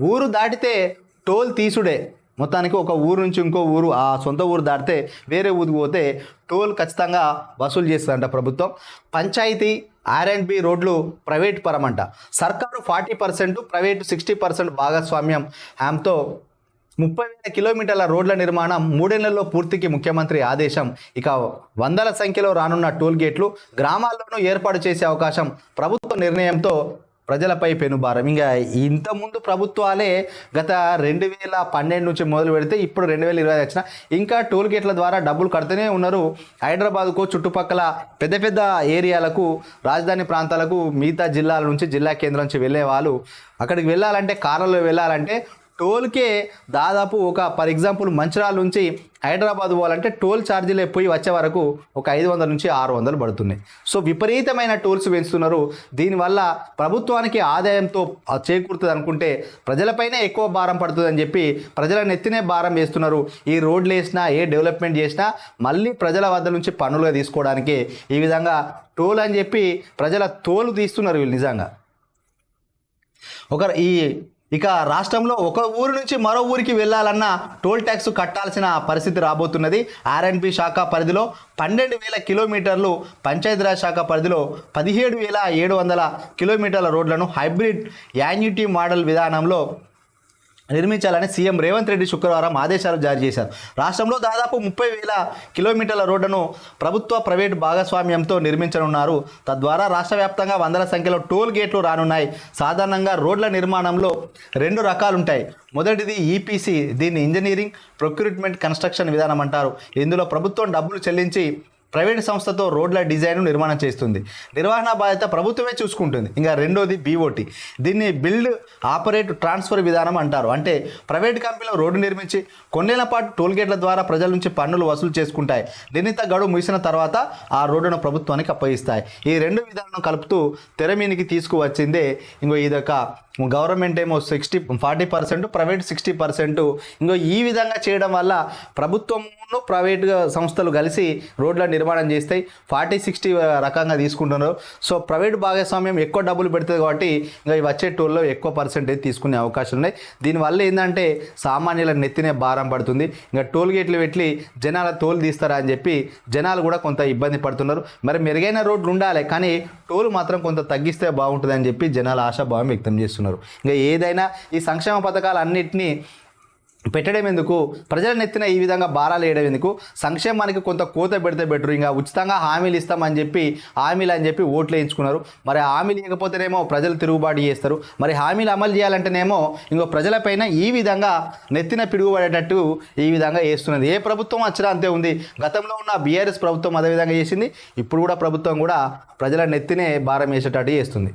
ఊరు దాటితే టోల్ తీసుడే. మొత్తానికి ఒక ఊరు నుంచి ఇంకో ఊరు ఆ సొంత ఊరు దాటితే వేరే ఊరికి పోతే టోల్ ఖచ్చితంగా వసూలు చేస్తుందంట ప్రభుత్వం. పంచాయతీ ఆర్ అండ్ బి రోడ్లు ప్రైవేట్ పరమంట. సర్కారు forty percent private sixty percent భాగస్వామ్యం హ్యామ్తో ముప్పై వేల కిలోమీటర్ల రోడ్ల నిర్మాణం మూడేళ్ళలో పూర్తికి ముఖ్యమంత్రి ఆదేశం. ఇక వందల సంఖ్యలో రానున్న టోల్ గేట్లు గ్రామాల్లోనూ ఏర్పాటు చేసే అవకాశం ప్రభుత్వ నిర్ణయంతో ప్రజలపై పెనుభారం ఇంకా ఇంతకుముందు ప్రభుత్వాలే గత రెండు వేల పన్నెండు నుంచి మొదలు పెడితే ఇప్పుడు రెండు వేల ఇరవై వచ్చిన ఇంకా టోల్ గేట్ల ద్వారా డబ్బులు కడుతూనే ఉన్నారు. హైదరాబాద్కు చుట్టుపక్కల పెద్ద పెద్ద ఏరియాలకు రాజధాని ప్రాంతాలకు మిగతా జిల్లాల నుంచి జిల్లా కేంద్రం నుంచి వెళ్ళే వాళ్ళు అక్కడికి వెళ్ళాలంటే కార్లలో వెళ్ళాలంటే టోల్కే దాదాపు ఒక ఫర్ ఎగ్జాంపుల్ మంచిరాల నుంచి హైదరాబాద్ పోవాలంటే టోల్ ఛార్జీలు పోయి వచ్చే వరకు ఒక ఐదు వందల నుంచి ఆరు వందలు పడుతున్నాయి. సో విపరీతమైన టోల్స్ పెంచుతున్నారు. దీనివల్ల ప్రభుత్వానికి ఆదాయంతో చేకూరుతుంది అనుకుంటే ప్రజలపైనే ఎక్కువ భారం పడుతుందని చెప్పి ప్రజల నెత్తినే భారం వేస్తున్నారు. ఈ రోడ్లు వేసినా ఏ డెవలప్మెంట్ చేసినా మళ్ళీ ప్రజల వద్ద నుంచి పనులుగా తీసుకోవడానికి ఈ విధంగా టోల్ అని చెప్పి ప్రజల తోలు తీస్తున్నారు వీళ్ళు నిజంగా. ఒక ఈ ఇక రాష్ట్రంలో ఒక ఊరు నుంచి మరో ఊరికి వెళ్ళాలన్నా టోల్ ట్యాక్స్ కట్టాల్సిన పరిస్థితి రాబోతున్నది. ఆర్ఎండ్బి శాఖ పరిధిలో పన్నెండు వేల కిలోమీటర్లు పంచాయతీరాజ్ శాఖ పరిధిలో పదిహేడు వేల ఏడు వందల కిలోమీటర్ల రోడ్లను హైబ్రిడ్ యాన్యుటీ మోడల్ విధానంలో నిర్మించాలని సీఎం రేవంత్ రెడ్డి శుక్రవారం ఆదేశాలు జారీ చేశారు. రాష్ట్రంలో దాదాపు ముప్పై వేల కిలోమీటర్ల రోడ్డును ప్రభుత్వ ప్రైవేట్ భాగస్వామ్యంతో నిర్మించనున్నారు. తద్వారా రాష్ట్ర వ్యాప్తంగా వందల సంఖ్యలో టోల్ గేట్లు రానున్నాయి. సాధారణంగా రోడ్ల నిర్మాణంలో రెండు రకాలుంటాయి. మొదటిది ఈపీసీ దీన్ని ఇంజనీరింగ్ ప్రొక్యూట్మెంట్ కన్స్ట్రక్షన్ విధానం అంటారు. ఇందులో ప్రభుత్వం డబ్బులు చెల్లించి ప్రైవేట్ సంస్థతో రోడ్ల డిజైన్ నిర్మాణం చేస్తుంది. నిర్వహణ బాధ్యత ప్రభుత్వమే చూసుకుంటుంది. ఇంకా రెండోది బీఓటీ దీన్ని బిల్డ్ ఆపరేట్ ట్రాన్స్ఫర్ విధానం అంటారు. అంటే ప్రైవేట్ కంపెనీలో రోడ్డు నిర్మించి కొన్నేళ్ళ పాటు టోల్ గేట్ల ద్వారా ప్రజల నుంచి పన్నులు వసూలు చేసుకుంటాయి. నిర్ణీత గడువు ముగిసిన తర్వాత ఆ రోడ్డును ప్రభుత్వానికి అప్పగిస్తాయి. ఈ రెండు విధానం కలుపుతూ తెర మీనికి తీసుకువచ్చిందే ఇంకో ఇదొక గవర్నమెంట్ ఏమో sixty forty percent private sixty percent ఇంకో ఈ విధంగా చేయడం వల్ల ప్రభుత్వమును ప్రైవేట్ సంస్థలు కలిసి రోడ్ల నిర్మాణం చేస్తాయి. ఫార్టీ సిక్స్టీ రకంగా తీసుకుంటున్నారు. సో ప్రైవేట్ భాగస్వామ్యం ఎక్కువ డబ్బులు పెడుతుంది కాబట్టి ఇంకా ఈ వచ్చే టోల్లో ఎక్కువ పర్సెంటేజ్ తీసుకునే అవకాశం ఉన్నాయి. దీనివల్ల ఏంటంటే సామాన్యుల నెత్తినే భారం పడుతుంది. ఇంకా టోల్ గేట్లు పెట్టి జనాల తోలు తీస్తారా అని చెప్పి జనాలు కూడా కొంత ఇబ్బంది పడుతున్నారు. మరి మెరుగైన రోడ్లు ఉండాలి కానీ టోల్ మాత్రం కొంత తగ్గిస్తే బాగుంటుందని చెప్పి జనాలు ఆశాభావం వ్యక్తం చేస్తున్నారు. చేస్తున్నారు. ఇంకా ఏదైనా ఈ సంక్షేమ పథకాలు అన్నింటినీ పెట్టడం ఎందుకు? ప్రజల నెత్తిన ఈ విధంగా భారాలు వేయడం ఎందుకు? సంక్షేమానికి కొంత కోత పెడితే బెటర్. ఇంకా ఉచితంగా హామీలు ఇస్తామని చెప్పి హామీలు అని చెప్పి ఓట్లు వేయించుకున్నారు. మరి హామీలు ఇవ్వకపోతేనేమో ప్రజలు తిరుగుబాటు చేస్తారు. మరి హామీలు అమలు చేయాలంటేనేమో ఇంకో ప్రజలపైన ఈ విధంగా నెత్తిన పిడుగుపడేటట్టు ఈ విధంగా వేస్తున్నది ఏ ప్రభుత్వం వచ్చినా అంతే ఉంది. గతంలో ఉన్న బీఆర్ఎస్ ప్రభుత్వం అదే విధంగా చేసింది. ఇప్పుడు కూడా ప్రభుత్వం కూడా ప్రజల నెత్తినే భారం వేసేటట్టు చేస్తుంది.